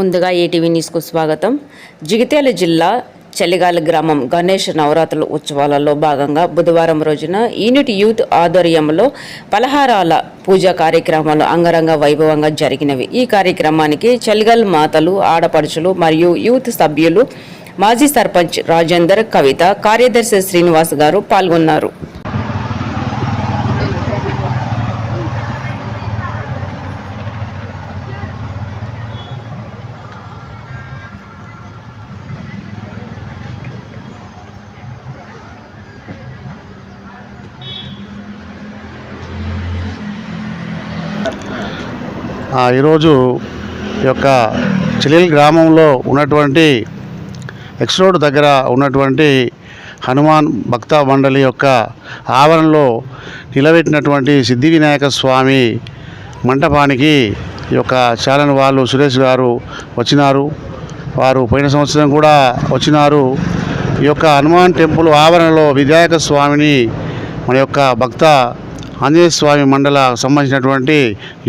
ముందుగా ఏటీవీ న్యూస్కు స్వాగతం. జిగిత్యాల జిల్లా చలిగాల గ్రామం గణేష్ నవరాత్రుల ఉత్సవాలలో భాగంగా బుధవారం రోజున యూనిట్ యూత్ ఆధ్వర్యంలో పలహారాల పూజా కార్యక్రమాలు అంగరంగ వైభవంగా జరిగినవి. ఈ కార్యక్రమానికి చలిగల్ మాతలు ఆడపడుచులు మరియు యూత్ సభ్యులు మాజీ సర్పంచ్ రాజేందర్ కవిత కార్యదర్శి శ్రీనివాస్ గారు పాల్గొన్నారు. ఈరోజు యొక్క చిలిల్ గ్రామంలో ఉన్నటువంటి ఎక్స్ రోడ్ దగ్గర ఉన్నటువంటి హనుమాన్ భక్త మండలి యొక్క ఆవరణలో నిలబెట్టినటువంటి సిద్ధి వినాయక స్వామి మంటపానికి ఈ యొక్క చాలని వాళ్ళు సురేష్ గారు వచ్చినారు. వారు పోయిన సంవత్సరం కూడా వచ్చినారు. ఈ యొక్క హనుమాన్ టెంపుల్ ఆవరణలో వినాయక స్వామిని మన యొక్క భక్త ఆంజనేయ స్వామి మండల సంబంధించినటువంటి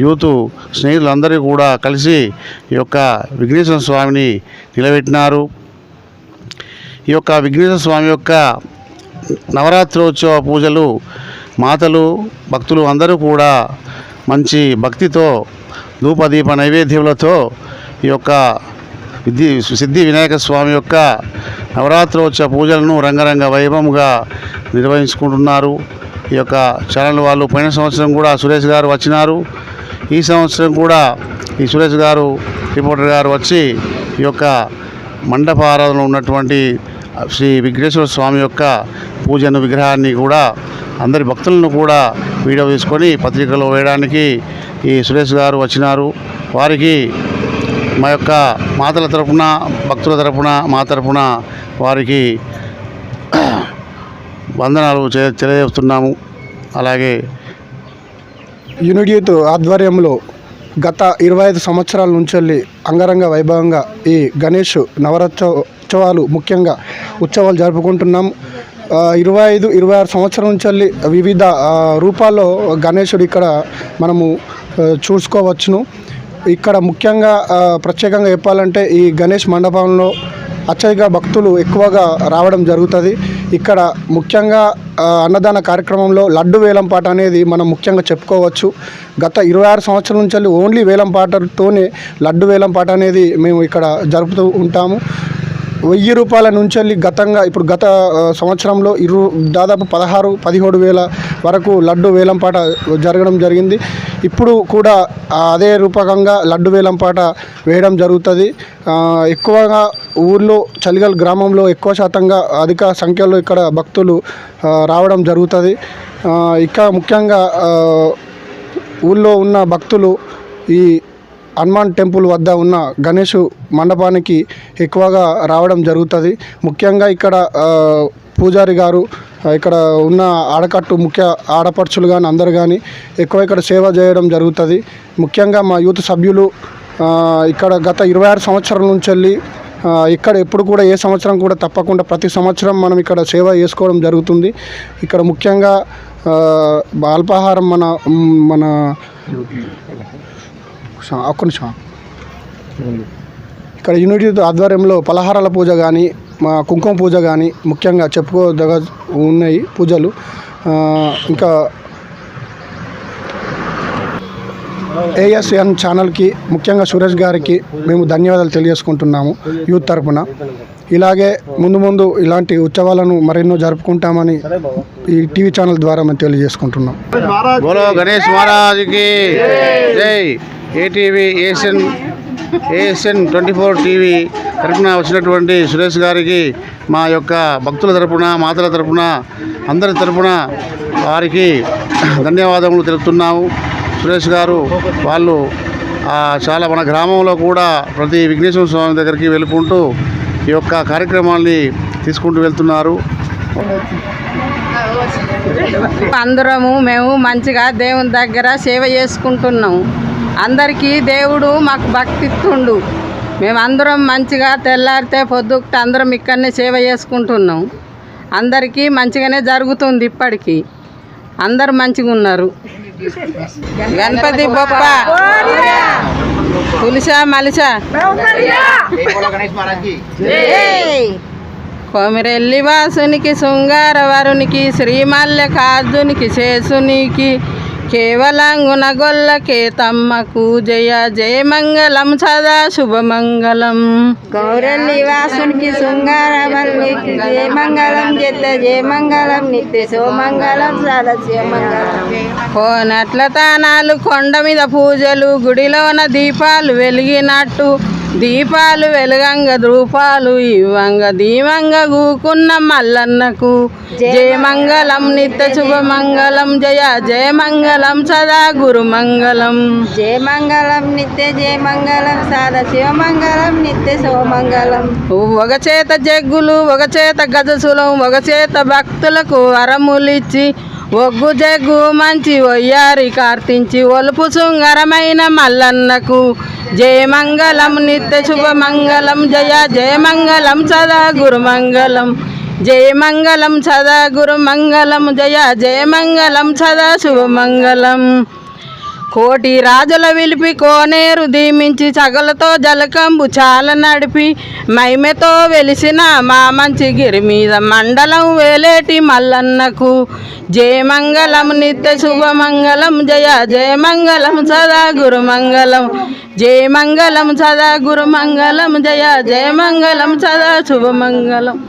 యూత్ స్నేహితులందరూ కూడా కలిసి ఈ యొక్క విఘ్నేశ్వర స్వామిని నిలబెట్టినారు. ఈ యొక్క విఘ్నేశ్వర స్వామి యొక్క నవరాత్రోత్సవ పూజలు మాతలు భక్తులు అందరూ కూడా మంచి భక్తితో ధూపదీప నైవేద్యములతో ఈ యొక్క విధి సిద్ధి వినాయక స్వామి యొక్క నవరాత్రోత్సవ పూజలను రంగరంగ వైభవంగా నిర్వహించుకుంటున్నారు. ఈ యొక్క ఛానల్ వాళ్ళు పోయిన సంవత్సరం కూడా సురేష్ గారు వచ్చినారు. ఈ సంవత్సరం కూడా ఈ సురేష్ గారు రిపోర్టర్ గారు వచ్చి ఈ యొక్క మండప ఆరాధనలో ఉన్నటువంటి శ్రీ విఘ్నేశ్వర స్వామి యొక్క పూజను విగ్రహాన్ని కూడా అందరి భక్తులను కూడా వీడియో తీసుకొని పత్రికలో వేయడానికి ఈ సురేష్ గారు వచ్చినారు. వారికి మా యొక్క మాతల తరపున భక్తుల తరపున మా తరపున వారికి వందనాలు చే- తెలియజేస్తున్నాము. అలాగే యునిడియూత్ ఆధ్వర్యంలో గత ఇరవై ఐదు సంవత్సరాల నుంచి వెళ్ళి అంగరంగ వైభవంగా ఈ గణేష్ నవరాత్ర ముఖ్యంగా ఉత్సవాలు జరుపుకుంటున్నాం. ఇరవై ఐదు ఇరవై ఆరు సంవత్సరం నుంచి వెళ్ళి వివిధ రూపాల్లో గణేశుడు ఇక్కడ మనము చూసుకోవచ్చును. ఇక్కడ ముఖ్యంగా ప్రత్యేకంగా చెప్పాలంటే ఈ గణేష్ మండపంలో అత్యధిక భక్తులు ఎక్కువగా రావడం జరుగుతుంది. ఇక్కడ ముఖ్యంగా అన్నదాన కార్యక్రమంలో లడ్డు వేలం పాట అనేది మనం ముఖ్యంగా చెప్పుకోవచ్చు. గత ఇరవై ఆరు సంవత్సరాల నుంచి వెళ్ళి ఓన్లీ వేలంపాటతోనే లడ్డు వేలం పాట అనేది మేము ఇక్కడ జరుపుతూ ఉంటాము. వెయ్యి రూపాయల నుంచి వెళ్ళి గతంగా ఇప్పుడు గత సంవత్సరంలో ఇరు దాదాపు పదహారు పదిహేడు వేల వరకు లడ్డు వేలంపాట జరగడం జరిగింది. ఇప్పుడు కూడా అదే రూపకంగా లడ్డు వేలంపాట వేయడం జరుగుతుంది. ఎక్కువగా ఊర్లో చలిగల్ గ్రామంలో ఎక్కువ శాతంగా అధిక సంఖ్యలో ఇక్కడ భక్తులు రావడం జరుగుతుంది. ఆ, ఇంకా ముఖ్యంగా ఊళ్ళో ఉన్న భక్తులు ఈ హనుమాన్ టెంపుల్ వద్ద ఉన్న గణేష్ మండపానికి ఎక్కువగా రావడం జరుగుతుంది. ముఖ్యంగా ఇక్కడ పూజారి గారు ఇక్కడ ఉన్న ఆడకట్టు ముఖ్య ఆడపడుచులు కానీ అందరు కానీ ఎక్కువ ఇక్కడ సేవ చేయడం జరుగుతుంది. ముఖ్యంగా మా యూత్ సభ్యులు ఇక్కడ గత ఇరవై ఆరు సంవత్సరాల నుంచి వెళ్ళి ఇక్కడ ఎప్పుడు కూడా ఏ సంవత్సరం కూడా తప్పకుండా ప్రతి సంవత్సరం మనం ఇక్కడ సేవ చేసుకోవడం జరుగుతుంది. ఇక్కడ ముఖ్యంగా అల్పాహారం మన మన సా- ఒక్క నిమిషం. ఇక్కడ యూనిటీ ఆధ్వర్యంలో పలహారాల పూజ కానీ మా కుంకుమ పూజ కానీ ముఖ్యంగా చెప్పుకోదగ ఉన్నాయి పూజలు. ఇంకా ఏఎస్ఎన్ ఛానల్కి ముఖ్యంగా సురేష్ గారికి మేము ధన్యవాదాలు తెలియజేసుకుంటున్నాము యూత్ తరపున. ఇలాగే ముందు ముందు ఇలాంటి ఉత్సవాలను మరెన్నో జరుపుకుంటామని ఈ టీవీ ఛానల్ ద్వారా మేము తెలియజేసుకుంటున్నాం. బోలో గణేష్ మహారాజ్కి. జై. ATV Asian ASN twenty four TV తరపున వచ్చినటువంటి సురేష్ గారికి మా యొక్క భక్తుల తరపున మాతల తరపున అందరి తరపున వారికి ధన్యవాదములు తెలుపుతున్నాము. సురేష్ గారు వాళ్ళు చాలా మన గ్రామంలో కూడా ప్రతి విఘ్నేశ్వర స్వామి దగ్గరికి వెళ్ళుకుంటూ ఈ యొక్క కార్యక్రమాల్ని తీసుకుంటూ వెళ్తున్నారు. అందరము మేము మంచిగా దేవుని దగ్గర సేవ చేసుకుంటున్నాం. అందరికీ దేవుడు మాకు భక్తిత్తుండు. మేము అందరం మంచిగా తెల్లారితే పొద్దుకు అందరం ఇక్కడనే సేవ చేసుకుంటున్నాం. అందరికీ మంచిగానే జరుగుతుంది ఇప్పటికీ. అందరు మంచిగా ఉన్నారు గణపతి బొప్ప పులిసా మలిసా? కొమిరెల్లి వాసునికి శృంగార వరునికి శ్రీమల్లికార్జునికి శేషునికి కేవలంగున గొల్ల కేతమ్మకు జయ జయమంగళం సదా శుభమంగళం. గౌరల్లి వాసునికి శృంగారవల్లికి జయమంగళం చిత్త జయమంగళం నిత్య శివమంగళం సదశివమంగళం కోనట్ల తానాలు కొండ మీద పూజలు గుడిలోన దీపాలు వెలిగినట్టు దీపాలు వెలగంగ ధూపాలు ఇవ్వంగ దీవంగ గూకున్న మల్లన్నకు. జయమంగళం నిత్య శుభమంగళం జయ జయమంగళం సదా గురుమంగళం జయమంగళం నిత్య జయమంగళం సదశివమంగళం నిత్య శివమంగళం ఒక చేత జగ్గులు ఒక చేత గజసులం ఒక చేత భక్తులకు వరములిచ్చి ఒగ్గు జగ్గు మంచి ఒయ్యారి కార్తించి ఒలుపు శృంగరమైన మల్లన్నకు. జయమంగళం నిత్య శుభమంగళం జయ జయమంగళం సదా గురుమంగళం జయమంగళం సదా గురుమంగళం జయ జయమంగళం సదా శుభమంగళం కోటి రాజుల విలిపి కోనేరు దీమించి సగలతో జలకంబు చాల నడిపి మైమెతో వెలిసిన మా మంచి గిరి మీద మండలం వేలేటి మల్లన్నకు. జయమంగళం నిత్య శుభమంగళం జయ జయమంగళం సదా గురుమంగళం జయమంగళం సదా గురుమంగళం జయ జయమంగళం సదా శుభమంగళం